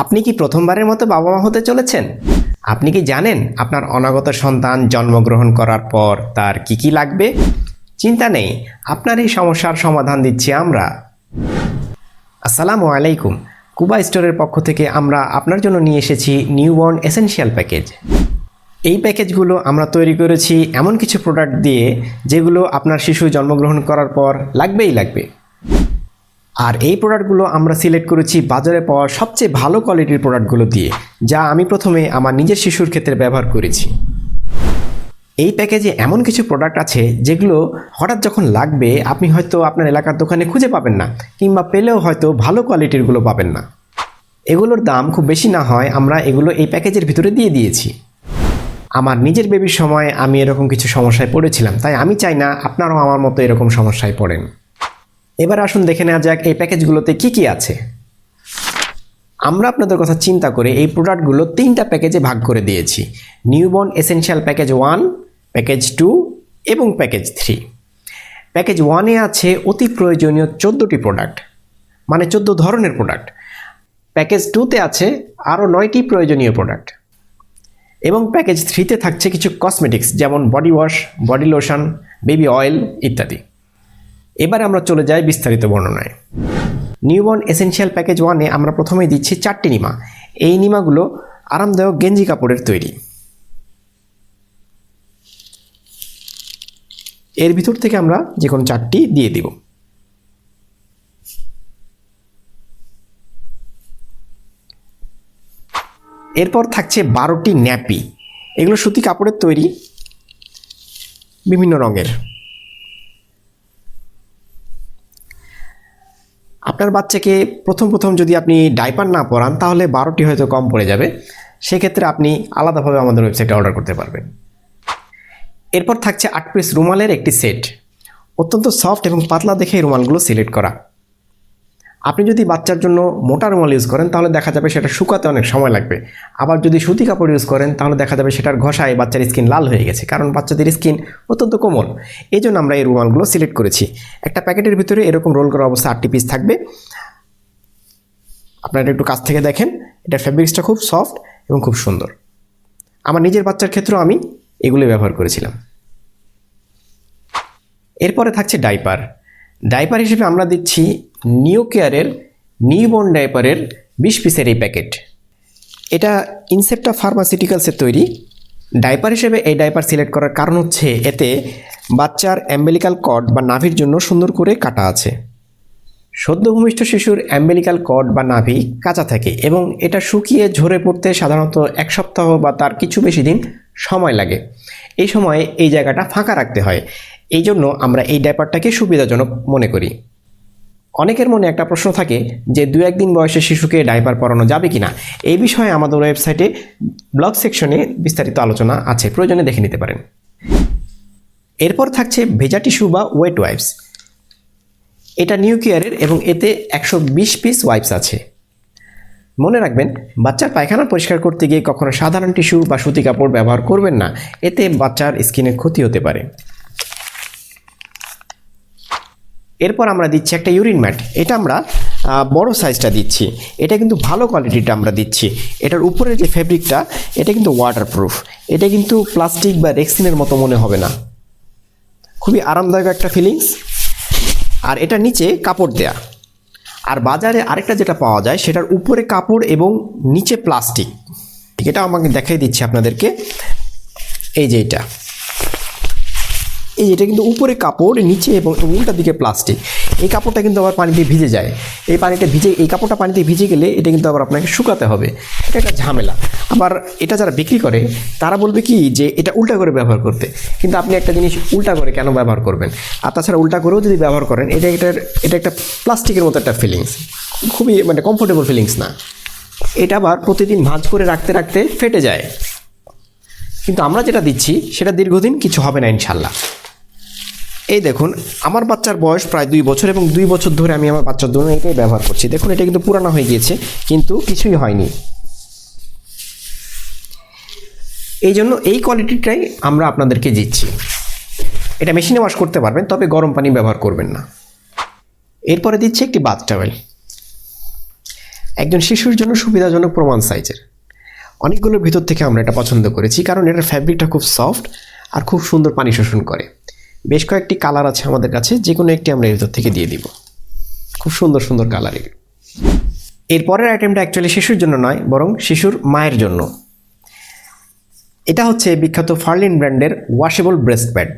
আপনি কি প্রথমবারের মতো বাবা মা হতে চলেছেন? আপনি কি জানেন আপনার অনাগত সন্তান জন্মগ্রহণ করার পর তার কি কি লাগবে? চিন্তা নেই, আপনার এই সমস্যার সমাধান দিচ্ছি আমরা। আসসালামু আলাইকুম। কুবা স্টোরের পক্ষ থেকে আমরা আপনার জন্য নিয়ে এসেছি নিউবর্ন এসেনশিয়াল প্যাকেজ। এই প্যাকেজগুলো আমরা তৈরি করেছি এমন কিছু প্রোডাক্ট দিয়ে যেগুলো আপনার শিশু জন্মগ্রহণ করার পর লাগবেই লাগবে। আর এই প্রোডাক্টগুলো আমরা সিলেক্ট করেছি বাজারে পাওয়া সবচেয়ে ভালো কোয়ালিটির প্রোডাক্টগুলো দিয়ে, যা আমি প্রথমে আমার নিজের শিশুর ক্ষেত্রে ব্যবহার করেছি। এই প্যাকেজে এমন কিছু প্রোডাক্ট আছে যেগুলো হঠাৎ যখন লাগবে, আপনি হয়তো আপনার এলাকার দোকানে খুঁজে পাবেন না, কিংবা পেলেও হয়তো ভালো কোয়ালিটিরগুলো পাবেন না। এগুলোর দাম খুব বেশি না হয়, আমরা এগুলো এই প্যাকেজের ভিতরে দিয়ে দিয়েছি। আমার নিজের বেবির সময় আমি এরকম কিছু সমস্যায় পড়েছিলাম, তাই আমি চাই না আপনারাও আমার মতো এরকম সমস্যায় পড়েন। এবার আসুন দেখে নেওয়া যাক এই প্যাকেজগুলোতে কি কি আছে। আমরা আপনাদের কথা চিন্তা করে এই প্রোডাক্টগুলো তিনটা প্যাকেজে ভাগ করে দিয়েছি। Newborn essential package one, package two এবং প্যাকেজ থ্রি। প্যাকেজ ওয়ানে আছে অতি প্রয়োজনীয় চোদ্দোটি প্রোডাক্ট মানে চোদ্দ ধরনের প্রোডাক্ট। প্যাকেজ টুতে আছে আরও নয়টি প্রয়োজনীয় প্রোডাক্ট। এবং প্যাকেজ থ্রিতে থাকছে কিছু কসমেটিক্স যেমন body wash, body lotion, baby oil ইত্যাদি। এবার আমরা চলে যাই বিস্তারিত বর্ণনায়। নিউবর্ন এসেনশিয়াল প্যাকেজ ওয়ানে আমরা প্রথমেই দিচ্ছি চারটি নিমা। এই নিমাগুলো আরামদায়ক গেঞ্জি কাপড়ের তৈরি। এর ভিতর থেকে আমরা যে কোনো চারটি দিয়ে দিব। এরপর থাকছে বারোটি ন্যাপি। এগুলো সুতি কাপড়ের তৈরি, বিভিন্ন রঙের। আপনার বাচ্চাকে প্রথম প্রথম যদি আপনি ডাইপার না পরান, তাহলে বারোটি হয়তো কম পড়ে যাবে। সেক্ষেত্রে আপনি আলাদাভাবে আমাদের ওয়েবসাইটে অর্ডার করতে পারবেন। এরপর থাকছে আট পিস রুমালের একটি সেট অত্যন্ত সফট এবং পাতলা দেখে রুমালগুলো সিলেক্ট করা। আপনি যদি বাচ্চার জন্য মোটা রুমাল ইউজ করেন, তাহলে দেখা যাবে সেটা শুকাতে অনেক সময় লাগবে। আবার যদি সুতি কাপড় ইউজ করেন, তাহলে দেখা যাবে সেটার ঘষায় বাচ্চার স্কিন লাল হয়ে গেছে, কারণ বাচ্চাদের স্কিন অত্যন্ত কোমল। এই জন্য আমরা এই রুমালগুলো সিলেক্ট করেছি। একটা প্যাকেটের ভিতরে এরকম রোল করা অবস্থা আটটি পিস থাকবে। আপনারা একটু কাছ থেকে দেখেন, এটা ফ্যাব্রিক্সটা খুব সফট এবং খুব সুন্দর। আমার নিজের বাচ্চার ক্ষেত্রেও আমি এগুলো ব্যবহার করেছিলাম। এরপরে থাকছে ডাইপার ডাইপার হিসেবে আমরা দিচ্ছি নিউ কেয়ারের নিউবর্ন ডাইপারের বিশ পিসের এই প্যাকেট। এটা ইনসেপ্টা ফার্মাসিউটিক্যালসের তৈরি। ডাইপার হিসেবে এই ডাইপার সিলেক্ট করার কারণ হচ্ছে এতে বাচ্চার অ্যাম্বেলিক্যাল কর্ড বা নাভির জন্য সুন্দর করে কাটা আছে। সদ্যভূমিষ্ঠ শিশুর অ্যাম্বেলিক্যাল কর্ড বা নাভি কাঁচা থাকে এবং এটা শুকিয়ে ঝরে পড়তে সাধারণত এক সপ্তাহ বা তার কিছু বেশি দিন সময় লাগে। এই সময়ে এই জায়গাটা ফাঁকা রাখতে হয়। এই জন্য আমরা এই ডাইপারটাকে সুবিধাজনক মনে করি। অনেকের মনে একটা প্রশ্ন থাকে যে দু একদিন বয়সে শিশুকে ডাইপার পরানো যাবে কি না এই বিষয়ে আমাদের ওয়েবসাইটে ব্লগ সেকশনে বিস্তারিত আলোচনা আছে, প্রয়োজনে দেখে নিতে পারেন। এরপর থাকছে ভেজা টিস্যু বা ওয়েট ওয়াইপস। এটা নিউ কেয়ারের এবং এতে একশো বিশ পিস ওয়াইপস আছে। মনে রাখবেন, বাচ্চার পায়খানা পরিষ্কার করতে গিয়ে কখনো সাধারণ টিস্যু বা সুতি কাপড় ব্যবহার করবেন না। এতে বাচ্চার স্কিনের ক্ষতি হতে পারে। এরপর আমরা দিচ্ছি একটা ইউরিন ম্যাট। এটা আমরা বড় সাইজটা দিচ্ছি। এটা কিন্তু ভালো কোয়ালিটিটা আমরা দিচ্ছি। এটার উপরের যে ফেব্রিকটা এটা কিন্তু ওয়াটারপ্রুফ এটা কিন্তু প্লাস্টিক বা রেক্সিনের মতো মনে হবে না। খুবই আরামদায়ক একটা ফিলিংস আর এটা নিচে কাপড় দেয়া। আর বাজারে আরেকটা যেটা পাওয়া যায়, সেটার উপরে কাপড় এবং নিচে প্লাস্টিক এটা আমাকে দেখাই দিচ্ছি আপনাদেরকে। এই যে এটা। এই এটা কিন্তু উপরে কাপড় নিচে এবং উল্টা দিকে প্লাস্টিক এই কাপড়টা কিন্তু আবার পানিতে ভিজে যায়। এই পানিতে ভিজে, এই কাপড়টা পানিতে ভিজে গেলে এটা কিন্তু আবার আপনাকে শুকাতে হবে। এটা একটা ঝামেলা। আবার এটা যারা বিক্রি করে, তারা বলবে কি যে এটা উল্টা করে ব্যবহার করতে। কিন্তু আপনি একটা জিনিস উল্টা করে কেন ব্যবহার করবেন? আর তাছাড়া উল্টা করেও যদি ব্যবহার করেন, এটা এটার এটা একটা প্লাস্টিকের মতো একটা ফিলিংস খুবই মানে কমফোর্টেবল ফিলিংস না। এটা আবার প্রতিদিন ভাঁজ করে রাখতে রাখতে ফেটে যায়। কিন্তু আমরা যেটা দিচ্ছি, সেটা দীর্ঘদিন কিছু হবে না ইনশাল্লাহ। এই দেখুন, আমার বাচ্চার বয়স প্রায় দুই বছর এবং দুই বছর ধরে আমি আমার বাচ্চার জন্য এটাই ব্যবহার করছি। দেখুন, এটা কিন্তু পুরানো হয়ে গিয়েছে, কিন্তু কিছুই হয়নি। এই জন্য এই কোয়ালিটিটাই আমরা আপনাদেরকে দিচ্ছি। এটা মেশিনে ওয়াশ করতে পারবেন, তবে গরম পানি ব্যবহার করবেন না। এরপরে দিচ্ছে একটি বাথ টাওয়েল একজন শিশুর জন্য সুবিধাজনক প্রমাণ সাইজের অনেকগুলোর ভিতর থেকে আমরা এটা পছন্দ করেছি, কারণ এটার ফ্যাব্রিকটা খুব সফট আর খুব সুন্দর পানি শোষণ করে। বেশ কয়েকটি কালার আছে আমাদের কাছে যে কোনো একটি আমরা এর ভিতর থেকে দিয়ে দিব। খুব সুন্দর সুন্দর কালার এগুলো এরপরের আইটেমটা অ্যাকচুয়ালি শিশুর জন্য নয়, বরং শিশুর মায়ের জন্য। এটা হচ্ছে বিখ্যাত ফার্লিন ব্র্যান্ডের ওয়াশেবল ব্রেস্ট প্যাড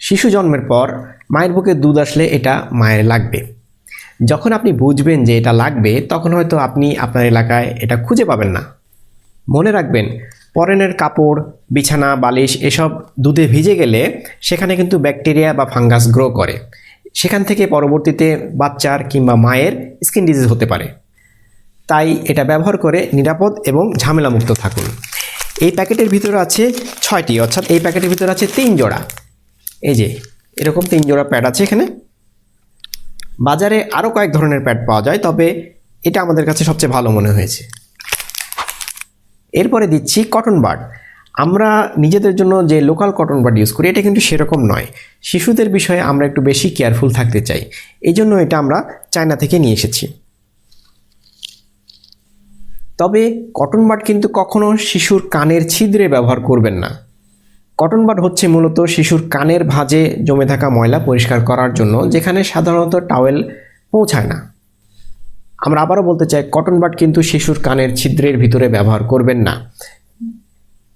শিশু জন্মের পর মায়ের বুকে দুধ আসলে এটা মায়ের লাগবে। যখন আপনি বুঝবেন যে এটা লাগবে, তখন হয়তো আপনি আপনার এলাকায় এটা খুঁজে পাবেন না। মনে রাখবেন পরনের কাপড়, বিছানা, বালিশ এসব দুধে ভিজে গেলে সেখানে কিন্তু ব্যাকটেরিয়া বা ফাঙ্গাস গ্রো করে। সেখান থেকে পরবর্তীতে বাচ্চার কিংবা মায়ের স্কিন ডিজিজ হতে পারে। তাই এটা ব্যবহার করে নিরাপদ এবং ঝামেলামুক্ত থাকুন। এই প্যাকেটের ভিতরে আছে ছয়টি, অর্থাৎ এই প্যাকেটের ভিতরে আছে তিন জোড়া। এই যে, এরকম তিন জোড়া প্যাড আছে এখানে। বাজারে আরও কয়েক ধরনের প্যাড পাওয়া যায়, তবে এটা আমাদের কাছে সবচেয়ে ভালো মনে হয়েছে। এরপরে দিচ্ছি কটন বাড আমরা নিজেদের জন্য যে লোকাল কটন বাড ইউজ করি, এটা কিন্তু সেরকম নয়। শিশুদের বিষয়ে আমরা একটু বেশি কেয়ারফুল থাকতে চাই। এই জন্য এটা আমরা চায়না থেকে নিয়ে এসেছি। তবে কটন বাড কিন্তু কখনও শিশুর কানের ছিদ্রে ব্যবহার করবেন না। কটন বাড হচ্ছে মূলত শিশুর কানের ভাঁজে জমে থাকা ময়লা পরিষ্কার করার জন্য, যেখানে সাধারণত টাওয়েল পৌঁছায় না। আমরা আবারও বলতে চাই, কটন বাট কিন্তু শিশুর কানের ছিদ্রের ভিতরে ব্যবহার করবেন না।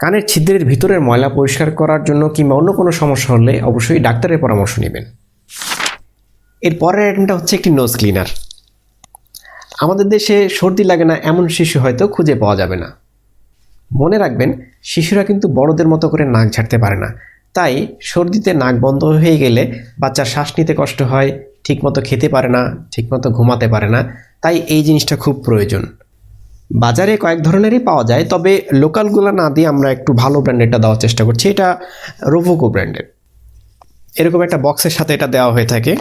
কানের ছিদ্রের ভিতরের ময়লা পরিষ্কার করার জন্য কিংবা অন্য কোনো সমস্যা হলে অবশ্যই ডাক্তারের পরামর্শ নেবেন। এর পরের আইটেমটা হচ্ছে একটি নোজ ক্লিনার আমাদের দেশে সর্দি লাগে না এমন শিশু হয়তো খুঁজে পাওয়া যাবে না। মনে রাখবেন, শিশুরা কিন্তু বড়দের মতো করে নাক ঝাড়তে পারে না। তাই সর্দিতে নাক বন্ধ হয়ে গেলে বাচ্চার শ্বাস নিতে কষ্ট হয়, ঠিকমতো খেতে পারে না, ঠিকমতো ঘুমাতে পারে না। তাই এই জিনিসটা খুব প্রয়োজন। বাজারে কয়েক ধরনেরই পাওয়া যায়, তবে লোকালগুলো না দিয়ে আমরা একটু ভালো ব্র্যান্ডেরটা দেওয়ার চেষ্টা করছি। এটা রোভোকো ব্র্যান্ডের। এরকম একটা বক্সের সাথে এটা দেওয়া হয়ে থাকে।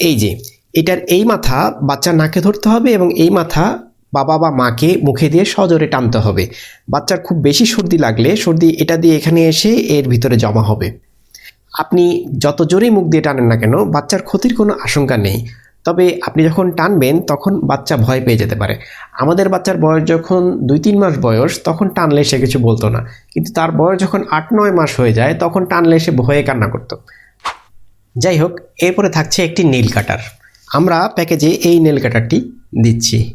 এই যে, এটার এই মাথা বাচ্চার নাকে ধরতে হবে এবং এই মাথা বাবা বা মাকে মুখে দিয়ে সজোরে টানতে হবে। বাচ্চার খুব বেশি সর্দি লাগলে সর্দি এটা দিয়ে এখানে এসে এর ভিতরে জমা হবে। আপনি যত জোরেই মুখ দিয়ে টানেন না কেন, বাচ্চার ক্ষতির কোনো আশঙ্কা নেই। তবে আপনি যখন টানবেন, তখন বাচ্চা ভয় পেয়ে যেতে পারে। আমাদের বাচ্চার বয়স যখন দুই তিন মাস বয়স, তখন টানলে সে কিছু বলতো না। কিন্তু তার বয়স যখন আট নয় মাস হয়ে যায়, তখন টানলে সে ভয়ে কান্না করতো। যাই হোক, এরপরে থাকছে একটি নীল কাটার। আমরা প্যাকেজে এই নেল কাটারটি দিচ্ছি।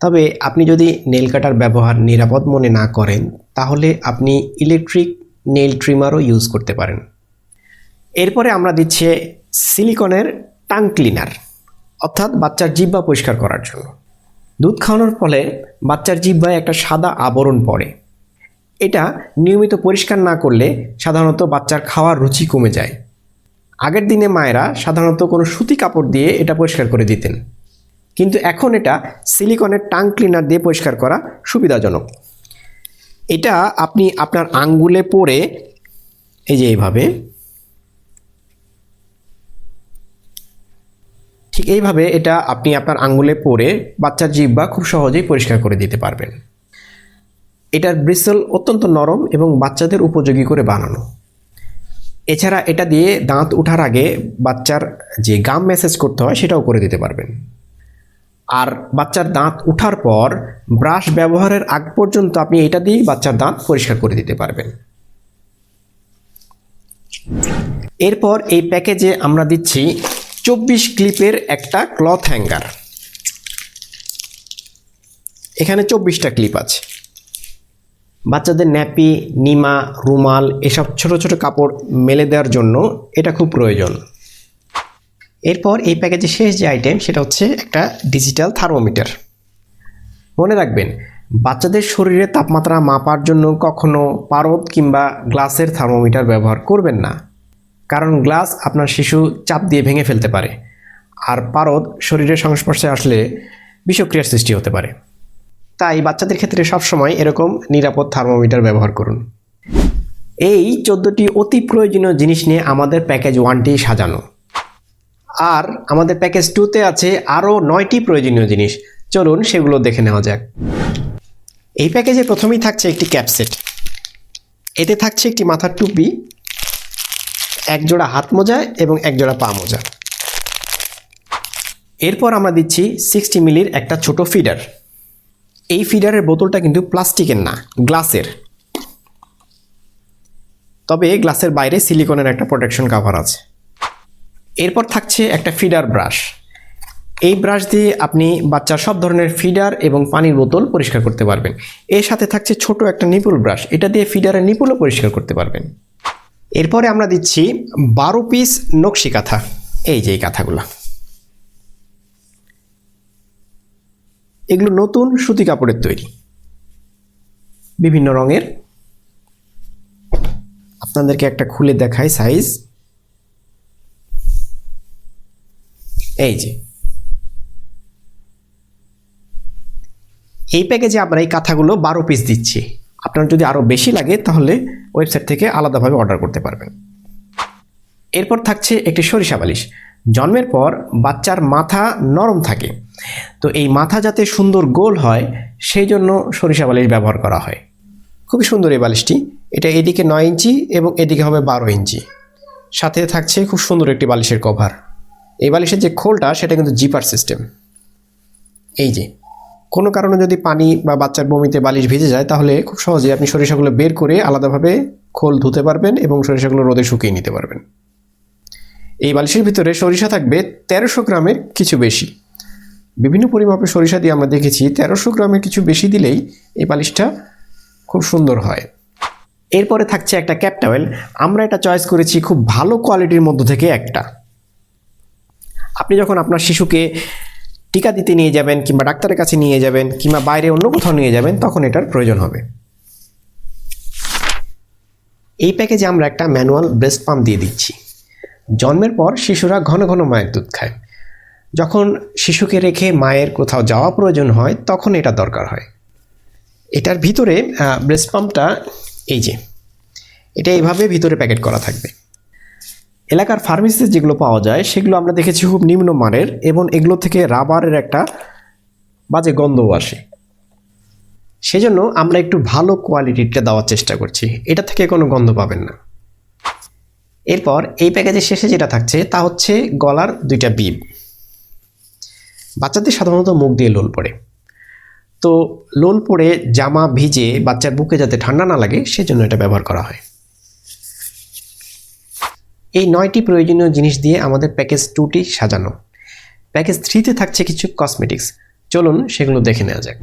তবে আপনি যদি নেল কাটার ব্যবহার নিরাপদ মনে না করেন, তাহলে আপনি ইলেকট্রিক নেল ট্রিমারও ইউজ করতে পারেন। এরপরে আমরা দিচ্ছি সিলিকনের টাং ক্লিনার, অর্থাৎ বাচ্চার জিব্বা পরিষ্কার করার জন্য। দুধ খাওয়ানোর ফলে বাচ্চার জিব্বায় একটা সাদা আবরণ পড়ে। এটা নিয়মিত পরিষ্কার না করলে সাধারণত বাচ্চার খাওয়ার রুচি কমে যায়। আগের দিনে মায়েরা সাধারণত কোনো সুতি কাপড় দিয়ে এটা পরিষ্কার করে দিতেন। কিন্তু এখন এটা সিলিকনের টাং ক্লিনার দিয়ে পরিষ্কার করা সুবিধাজনক। এটা আপনি আপনার আঙ্গুলে পরে, এই যে এইভাবে ঠিক এইভাবে এটা আপনি আপনার আঙ্গুলে পরে বাচ্চার জিব্বা খুব সহজেই পরিষ্কার করে দিতে পারবেন। এটার ব্রিসেল অত্যন্ত নরম এবং বাচ্চাদের উপযোগী করে বানানো। এছাড়া এটা দিয়ে দাঁত ওঠার আগে বাচ্চার যে গাম মেসেজ করতে হয় সেটাও করে দিতে পারবেন। আর বাচ্চার দাঁত ওঠার পর ব্রাশ ব্যবহারের আগ পর্যন্ত আপনি এটা দিয়েই বাচ্চার দাঁত পরিষ্কার করে দিতে পারবেন। এরপর এই প্যাকেজে আমরা দিচ্ছি চব্বিশ ক্লিপের একটা ক্লথ হ্যাঙ্গার। এখানে চব্বিশটা ক্লিপ আছে। বাচ্চাদের ন্যাপি, নিমা, রুমাল এসব ছোট ছোট কাপড় মেলে দেওয়ার জন্য এটা খুব প্রয়োজন। এরপর এই প্যাকেজের শেষ যে আইটেম সেটা হচ্ছে একটা ডিজিটাল থার্মোমিটার মনে রাখবেন, বাচ্চাদের শরীরে তাপমাত্রা মাপার জন্য কখনো পারদ কিংবা গ্লাসের থার্মোমিটার ব্যবহার করবেন না। কারণ গ্লাস আপনার শিশু চাপ দিয়ে ভেঙে ফেলতে পারে। আর পারদ শরীরের সংস্পর্শে আসলে বিষক্রিয়ার সৃষ্টি হতে পারে। তাই বাচ্চাদের ক্ষেত্রে সবসময় এরকম নিরাপদ থার্মোমিটার ব্যবহার করুন। এই চোদ্দোটি অতি প্রয়োজনীয় জিনিস নিয়ে আমাদের প্যাকেজ ওয়ানটি সাজানো। আর আমাদের প্যাকেজ টুতে আছে আরও নয়টি প্রয়োজনীয় জিনিস। চলুন সেগুলো দেখে নেওয়া যাক। এই প্যাকেজে প্রথমেই থাকছে একটি ক্যাপসেট। এতে থাকছে একটি মাথার টুপি এক জোড়া হাত মোজা এবং এক জোড়া পা মোজা। এরপর আমরা দিচ্ছি সিক্সটি মিলির একটা ছোট ফিডার। এই ফিডারের বোতলটা কিন্তু প্লাস্টিকের না, গ্লাসের। তবে গ্লাসের বাইরে সিলিকনের একটা প্রোটেকশন কাভার আছে। এরপর থাকছে একটা ফিডার ব্রাশ। এই ব্রাশ দিয়ে আপনি বাচ্চার সব ধরনের ফিডার এবং পানির বোতল পরিষ্কার করতে পারবেন। এর সাথে থাকছে ছোট একটা নিপুল ব্রাশ। এটা দিয়ে ফিডারের নিপুলও পরিষ্কার করতে পারবেন। এরপরে আমরা দিচ্ছি বারো পিস নকশি কাঁথা। এই যে এই কাঁথাগুলো। এগুলো নতুন সুতি কাপড়ের তৈরি। বিভিন্ন রঙের। আপনাদেরকে একটা খুলে দেখাই সাইজ এই যে। এই প্যাকেজে আমরা এই কাঁথাগুলো বারো পিস দিচ্ছি। আপনার যদি আরও বেশি লাগে তাহলে ওয়েবসাইট থেকে আলাদাভাবে অর্ডার করতে পারবেন। এরপর থাকছে একটি সরিষা বালিশ। জন্মের পর বাচ্চার মাথা নরম থাকে। তো এই মাথা যাতে সুন্দর গোল হয়, সেই জন্য সরিষা বালিশ ব্যবহার করা হয়। খুবই সুন্দর এই বালিশটি। এটা এদিকে নয় ইঞ্চি এবং এদিকে হবে বারো ইঞ্চি। সাথে থাকছে খুব সুন্দর একটি বালিশের কভার। এই বালিশের যে খোলটা, সেটা কিন্তু জিপার সিস্টেম। এই যে কোনো কারণে যদি পানি বা বাচ্চার বমিতে বালিশ ভিজে যায়, তাহলে খুব সহজে আপনি সরিষাগুলো বের করে আলাদাভাবে খোল ধুতে পারবেন এবং সরিষাগুলো রোদে শুকিয়ে নিতে পারবেন। এই বালিশের ভিতরে সরিষা থাকবে তেরোশো গ্রামের কিছু বেশি। বিভিন্ন পরিমাপে সরিষা দিয়ে আমরা দেখেছি, তেরোশো গ্রামের কিছু বেশি দিলেই এই বালিশটা খুব সুন্দর হয়। এরপরে থাকছে একটা ক্যাপ টাওয়েল। আমরা এটা চয়েস করেছি খুব ভালো কোয়ালিটির মধ্য থেকে একটা। আপনি যখন আপনার শিশুকে টিকা দিতে নিয়ে যাবেন কিংবা ডাক্তারের কাছে নিয়ে যাবেন কিংবা বাইরে অন্য কোথাও নিয়ে যাবেন, তখন এটার প্রয়োজন হবে। এই প্যাকেজে আমরা একটা ম্যানুয়াল ব্রেস্ট পাম্প দিয়ে দিচ্ছি। জন্মের পর শিশুরা ঘন ঘন মায়ের দুধ খায়। যখন শিশুকে রেখে মায়ের কোথাও যাওয়া প্রয়োজন হয়, তখন এটা দরকার হয়। এটার ভিতরে ব্রেস্ট পাম্পটা এই যে, এটা এইভাবে ভিতরে প্যাকেট করা থাকবে। এলাকার ফার্মেসিতে যেগুলো পাওয়া যায়, সেগুলো আমরা দেখেছি খুব নিম্নমানের এবং এগুলো থেকে রাবারের একটা বাজে গন্ধও আসে। সেজন্য আমরা একটু ভালো কোয়ালিটিটা দেওয়ার চেষ্টা করছি। এটা থেকে কোনো গন্ধ পাবেন না। এরপর এই প্যাকেজের শেষে যেটা থাকছে, তা হচ্ছে গলার দুইটা বিপ বাচ্চাদের সাধারণত মুখ দিয়ে লোল পড়ে। তো লোল পড়ে, জামা ভিজে বাচ্চার বুকে যাতে ঠান্ডা না লাগে, সেজন্য এটা ব্যবহার করা হয়। এই নয়টি প্রয়োজনীয় জিনিস দিয়ে আমাদের প্যাকেজ টুটি সাজানো। প্যাকেজ থ্রিতে থাকছে কিছু কসমেটিক্স। চলুন সেগুলো দেখে নেওয়া যাক।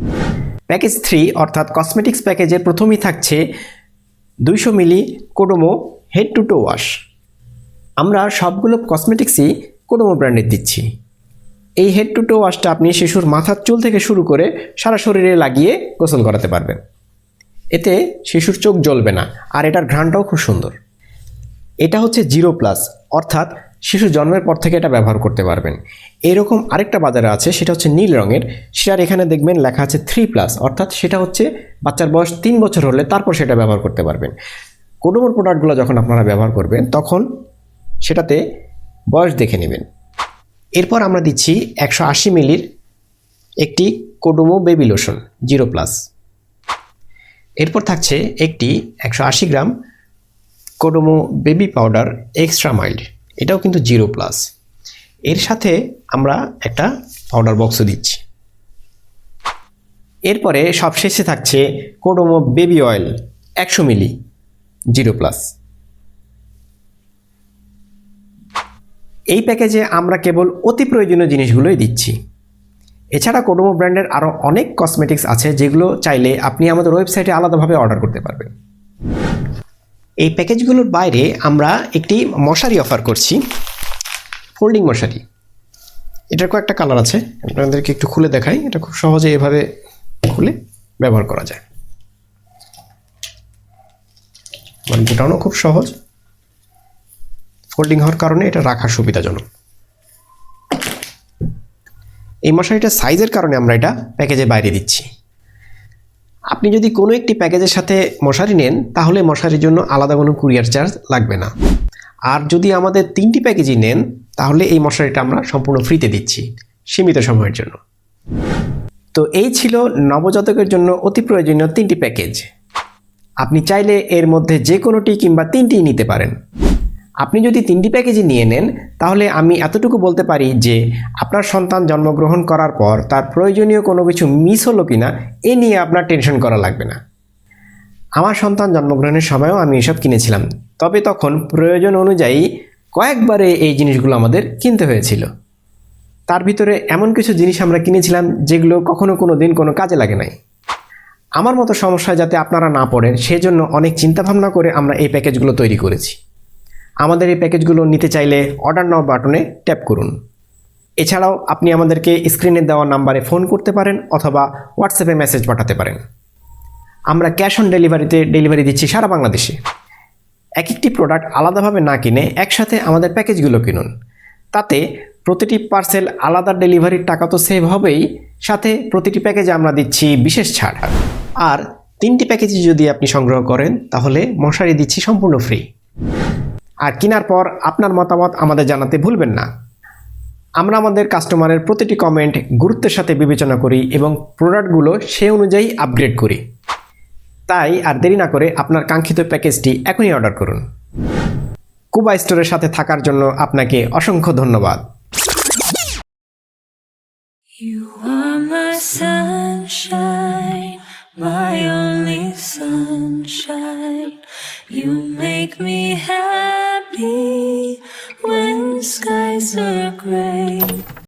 প্যাকেজ থ্রি অর্থাৎ কসমেটিক্স প্যাকেজের প্রথমেই থাকছে দুইশো milli Kodomo head to toe wash আমরা সবগুলো কসমেটিক্সই কোডোমো ব্র্যান্ডের দিচ্ছি। এই হেড টু টো ওয়াশটা আপনি শিশুর মাথার চুল থেকে শুরু করে সারা শরীরে লাগিয়ে গোসল করাতে পারবেন। এতে শিশুর চোখ জ্বলবে না, আর এটার ঘ্রাণটাও খুব সুন্দর। এটা হচ্ছে জিরো প্লাস, অর্থাৎ শিশু জন্মের পর থেকে এটা ব্যবহার করতে পারবেন। এরকম আরেকটা বাজারে আছে, সেটা হচ্ছে নীল রঙের সেটার এখানে দেখবেন লেখা আছে থ্রি প্লাস, অর্থাৎ সেটা হচ্ছে বাচ্চার বয়স তিন বছর হলে তারপর সেটা ব্যবহার করতে পারবেন। কোডোমোর প্রোডাক্টগুলো যখন আপনারা ব্যবহার করবেন, তখন সেটাতে বয়স দেখে নেবেন। এরপর আমরা দিচ্ছি একশো আশি মিলির একটি Kodomo baby lotion, zero plus. এরপর থাকছে একটি একশো আশি gram Kodomo baby powder extra mild এটাও কিন্তু জিরো প্লাস এর সাথে আমরা একটা পাউডার বক্সও দিচ্ছি। এরপরে সবশেষে থাকছে কোডোমো বেবি অয়েল একশো মিলি জিরো প্লাস এই প্যাকেজে আমরা কেবল অতি প্রয়োজনীয় জিনিসগুলোই দিচ্ছি। এছাড়া কোডোমো ব্র্যান্ডের আরও অনেক কসমেটিক্স আছে যেগুলো চাইলে আপনি আমাদের ওয়েবসাইটে আলাদাভাবে অর্ডার করতে পারবেন। এই প্যাকেজগুলোর বাইরে আমরা একটি মশারি অফার করছি। ফোল্ডিং মশারি। এটার কয়েকটা কালার আছে। আপনাদেরকে একটু খুলে দেখাই। এটা খুব সহজে এভাবে খুলে ব্যবহার করা যায়। মানে গোটানো খুব সহজ। ফোল্ডিং হওয়ার কারণে এটা রাখার সুবিধাজনক। এই মশারিটার সাইজের কারণে আমরা এটা প্যাকেজের বাইরে দিচ্ছি। আপনি যদি কোনো একটি প্যাকেজের সাথে মশারি নেন, তাহলে মশারির জন্য আলাদা কোনো কুরিয়ার চার্জ লাগবে না। আর যদি আমাদের তিনটি প্যাকেজই নেন, তাহলে এই মশারিটা আমরা সম্পূর্ণ ফ্রিতে দিচ্ছি, সীমিত সময়ের জন্য। তো এই ছিল নবজাতকের জন্য অতি প্রয়োজনীয় তিনটি প্যাকেজ। আপনি চাইলে এর মধ্যে যে কোনোটি কিংবা তিনটিই নিতে পারেন। আপনি যদি তিনটি প্যাকেজই নিয়ে নেন, তাহলে আমি এতটুকু বলতে পারি যে আপনার সন্তান জন্মগ্রহণ করার পর তার প্রয়োজনীয় কোনো কিছু মিস হলো কি না এ নিয়ে আপনার টেনশন করা লাগবে না। আমার সন্তান জন্মগ্রহণের সময়ও আমি এসব কিনেছিলাম, তবে তখন প্রয়োজন অনুযায়ী কয়েকবারে এই জিনিসগুলো আমাদের কিনতে হয়েছিল। তার ভিতরে এমন কিছু জিনিস আমরা কিনেছিলাম যেগুলো কখনো কোনো দিন কোনো কাজে লাগে নাই। আমার মতো সমস্যায় যাতে আপনারা না পড়েন, সেজন্য অনেক চিন্তাভাবনা করে আমরা এই প্যাকেজগুলো তৈরি করেছি। আমাদের এই প্যাকেজগুলো নিতে চাইলে অর্ডার নাও বাটনে ট্যাপ করুন। এছাড়াও আপনি আমাদেরকে স্ক্রিনে দেওয়া নাম্বারে ফোন করতে পারেন অথবা হোয়াটসঅ্যাপে মেসেজ পাঠাতে পারেন। আমরা ক্যাশ অন ডেলিভারিতে ডেলিভারি দিচ্ছি সারা বাংলাদেশে। এক একটি প্রোডাক্ট আলাদাভাবে না কিনে একসাথে আমাদের প্যাকেজগুলো কিনুন। তাতে প্রতিটি পার্সেল আলাদা ডেলিভারির টাকা তো সেভ হবেই, সাথে প্রতিটি প্যাকেজে আমরা দিচ্ছি বিশেষ ছাড়। আর তিনটি প্যাকেজ যদি আপনি সংগ্রহ করেন, তাহলে মশারি দিচ্ছি সম্পূর্ণ ফ্রি আর কেনার পর আপনার মতামত আমাদের জানাতে ভুলবেন না। আমরা আমাদের কাস্টমারের প্রতিটি কমেন্ট গুরুত্বের সাথে বিবেচনা করি এবং প্রোডাক্টগুলো সে অনুযায়ী আপগ্রেড করি। তাই আর দেরি না করে আপনার কাঙ্ক্ষিত প্যাকেজটি এখনই অর্ডার করুন। কুবা স্টোরের সাথে থাকার জন্য আপনাকে অসংখ্য ধন্যবাদ। You my sunshine, my only sunshine. me when skies are gray.